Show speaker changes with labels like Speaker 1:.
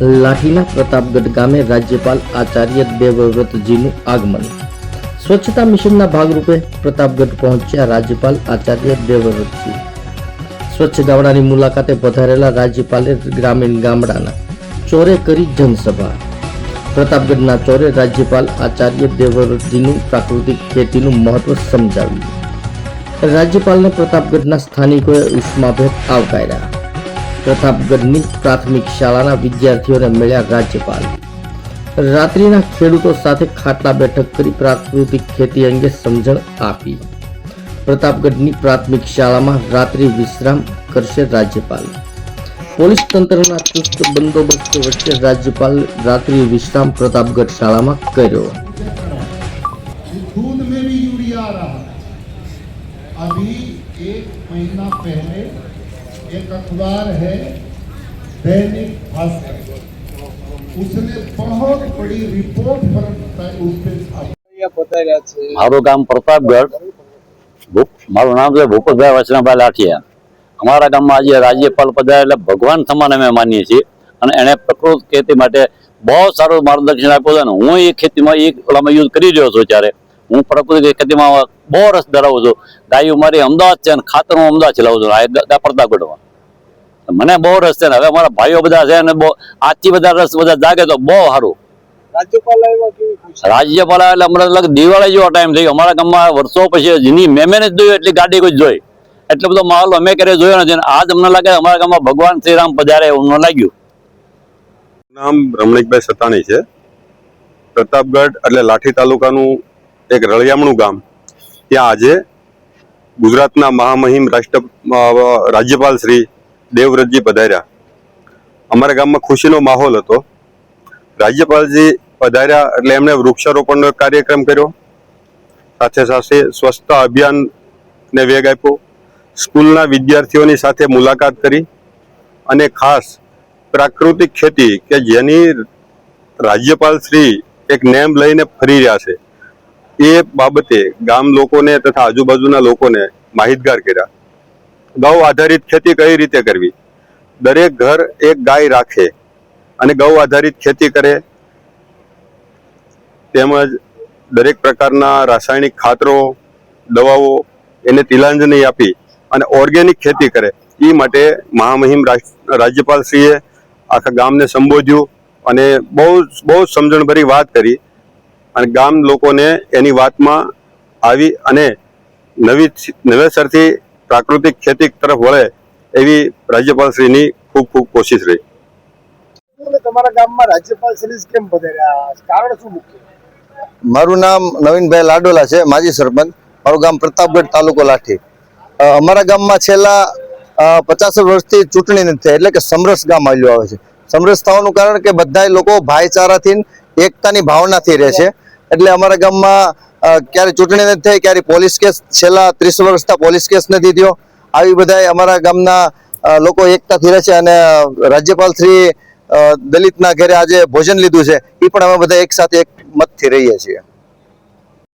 Speaker 1: લાઠીના પ્રતાપગઢ ગામે રાજ્યપાલ આચાર્ય દેવવ્રતજીનું આગમન. સ્વચ્છતા મિશનના ભાગરૂપે પ્રતાપગઢ પહોંચ્યા રાજ્યપાલ આચાર્ય દેવવ્રતજી સ્વચ્છ ગામડાની મુલાકાતે પધારેલા રાજ્યપાલે ગ્રામીણ ગામડાના ચોરે કરી જનસભા. પ્રતાપગઢના ચોરે રાજ્યપાલ આચાર્ય દેવવ્રતજીનું પ્રાકૃતિક ખેતીનું મહત્વ સમજાવ્યું. રાજ્યપાલને પ્રતાપગઢના સ્થાનિકોએ ઉષ્માભેર આવકાર્યા. પ્રતાપગઢની પ્રાથમિક શાળાના વિદ્યાર્થીઓને મળ્યા રાજ્યપાલ રાત્રિના ખેડૂતો સાથે ખાટલા બેઠક કરી પ્રાકૃતિક ખેતી અંગે સમજણ આપી પ્રતાપગઢની પ્રાથમિક શાળામાં રાત્રિ વિશ્રામ કરશે રાજ્યપાલ પોલીસ તંત્રના ચુસ્ત બંદોબસ્ત વચ્ચે રાજ્યપાલ રાત્રિ વિશ્રામ પ્રતાપગઢ શાળામાં કર્યો
Speaker 2: दूध में भी यूरिया आ रहा है अभी एक महीना पहले एक अखबार है दैनिक भास्कर उसने बहुत बड़ी रिपोर्ट पर उस पर छापी
Speaker 3: મારું ગામ પ્રતાપગઢ ભૂપ- મારું નામ છે ભૂપતભાઈ વચનાભાઈ લાઠિયા અમારા ગામમાં આજે રાજ્યપાલ પધાર્યા એટલે ભગવાન સમાન અમે માનીએ છીએ અને એણે પ્રકૃત ખેતી માટે બહુ સારું માર્ગદર્શન આપ્યું છે અને હું એ ખેતીમાં એ ઓલામાં યુઝ કરી રહ્યો છું ત્યારે હું પ્રકૃતિ ખેતીમાં બહુ રસ ધરાવું છું. ગાયો મારી અમદાવાદ છે અને ખાતર હું અમદાવાદ ચલાવું છું. પ્રતાપગઢમાં મને બહુ રસ છે ને હવે મારા ભાઈઓ બધા છે અને બહુ આજથી બધા રસ બધા જાગે તો બહુ સારું.
Speaker 4: રાજ્યપાલ
Speaker 3: એટલે અમને લગ દિવાળી જેવો ટાઈમ થયો અમારા ગામમાં વર્ષો પછી જેની મેમેને જ જોયું એટલી ગાડી કોઈ જોઈ. એટલો બધો માહોલ અમે ક્યારે જોયો નથી આજ અમને લાગે અમારા ગામમાં ભગવાન શ્રી રામ પધારે એવું લાગ્યું.
Speaker 5: નામ રમણીકભાઈ સતાણી છે. પ્રતાપગઢ એટલે લાઠી તાલુકાનું એક રળિયામણું ગામ. ત્યાં આજે ગુજરાતના મહામહિમ રાષ્ટ્ર રાજ્યપાલ શ્રી દેવવ્રતજી પધાર્યા. અમારા ગામમાં ખુશીનો માહોલ હતો. રાજ્યપાલજી પધાર્યા એટલે એમણે વૃક્ષારોપણનો કાર્યક્રમ કર્યો. સાથે સાથે સ્વચ્છતા અભિયાનને વેગ આપ્યો. સ્કૂલના વિદ્યાર્થીઓની સાથે મુલાકાત કરી અને ખાસ પ્રાકૃતિક ખેતી કે જેની રાજ્યપાલ શ્રી એક નેમ લઈને ફરી રહ્યા છે. એ બાબતે ગામ લોકોને તથા આજુબાજુના લોકોને માહિતગાર કર્યા. ગૌ આધારિત ખેતી કઈ રીતે કરવી? દરેક ઘર એક ગાય રાખે અને ગૌ આધારિત ખેતી કરે. તેમજ દરેક પ્રકારના રાસાયણિક ખાતરો, દવાઓ એને તિલાંજલિ આપી અને ઓર્ગેનિક ખેતી કરે. એ માટે મહામહિમ રાજ્યપાલશ્રીએ આખા ગામને સંબોધ્યું અને બહુ બહુ સમજણભરી વાત કરી. અને ગામ લોકોને એની વાતમાં આવી અને નવી નવેસરથી પ્રાકૃતિક ખેતી તરફ વળે એવી રાજ્યપાલશ્રીની ખૂબ ખૂબ કોશિશ રહી.
Speaker 4: તમારા ગામમાં રાજ્યપાલ કેમ પધાર્યા? કારણ શું મુખ્ય?
Speaker 6: મારું નામ નવીનભાઈ લાડોલા છે માજી સરપંચ. મારું ગામ પ્રતાપગઢ તાલુકો લાઠી. અમારા ગામમાં છેલ્લા પચાસ વર્ષથી ચૂંટણી નથી એટલે કે સમરસ ગામ આવ્યું આવે છે. સમરસ થવાનું કારણ કે બધા લોકો ભાઈચારાથી એકતાની ભાવનાથી રહે છે. એટલે અમારા ગામમાં ક્યારે ચૂંટણી નથી થઈ, ક્યારે પોલીસ કેસ, છેલ્લા ત્રીસ વર્ષના પોલીસ કેસ નથી થયો. આવી બધા અમારા ગામના લોકો એકતાથી રહે છે અને રાજ્યપાલ શ્રી દલિતના ઘરે આજે ભોજન લીધું છે. એ પણ અમે બધા એક સાથે એક મતથી રહીએ છીએ.